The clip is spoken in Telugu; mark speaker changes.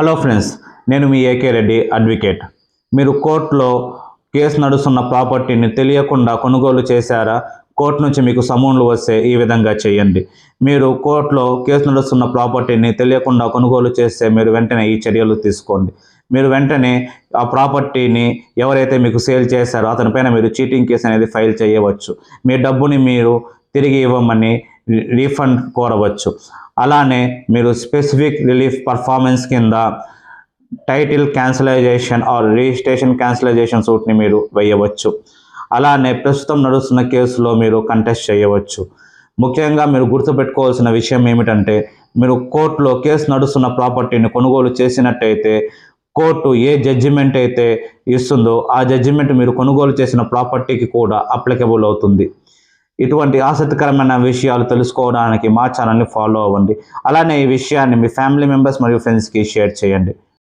Speaker 1: హలో ఫ్రెండ్స్ నేను మీ ఏకే రెడ్డి అడ్వకేట్ మీరు కోర్టులో కేసు నడుస్తున్న ప్రాపర్టీని తెలియకుండా కొనుగోలు చేశారా? కోర్టు నుంచి మీకు సమూన్లు వస్తే ఈ విధంగా చేయండి. మీరు కోర్టులో కేసు నడుస్తున్న ప్రాపర్టీని తెలియకుండా కొనుగోలు చేస్తే మీరు వెంటనే ఈ చర్యలు తీసుకోండి. మీరు వెంటనే ఆ ప్రాపర్టీని ఎవరైతే మీకు సేల్ చేశారో అతనిపైన మీరు చీటింగ్ కేసు అనేది ఫైల్ చేయవచ్చు. మీ డబ్బుని మీరు తిరిగి ఇవ్వమని రీఫండ్ కోరవచ్చు. అలానే మీరు స్పెసిఫిక్ రిలీఫ్ పర్ఫార్మెన్స్ కింద title cancelisation or registration cancelisation సూట్ని మీరు వేయవచ్చు. అలానే ప్రస్తుతం నడుస్తున్న కేసులో మీరు కంటెస్ట్ చేయవచ్చు. ముఖ్యంగా మీరు గుర్తుపెట్టుకోవాల్సిన విషయం ఏమిటంటే మీరు కోర్టులో కేసు నడుస్తున్న ప్రాపర్టీని కొనుగోలు చేసినట్టయితే కోర్టు ఏ జడ్జిమెంట్ అయితే ఇస్తుందో ఆ జడ్జిమెంట్ మీరు కొనుగోలు చేసిన ప్రాపర్టీకి కూడా అప్లికబుల్ అవుతుంది. ఇటువంటి ఆసక్తికరమైన విషయాలు తెలుసుకోవడానికి మా ఛానల్ని ఫాలో అవ్వండి. అలానే ఈ విషయాన్ని మీ ఫ్యామిలీ మెంబర్స్ మరియు ఫ్రెండ్స్కి షేర్ చేయండి.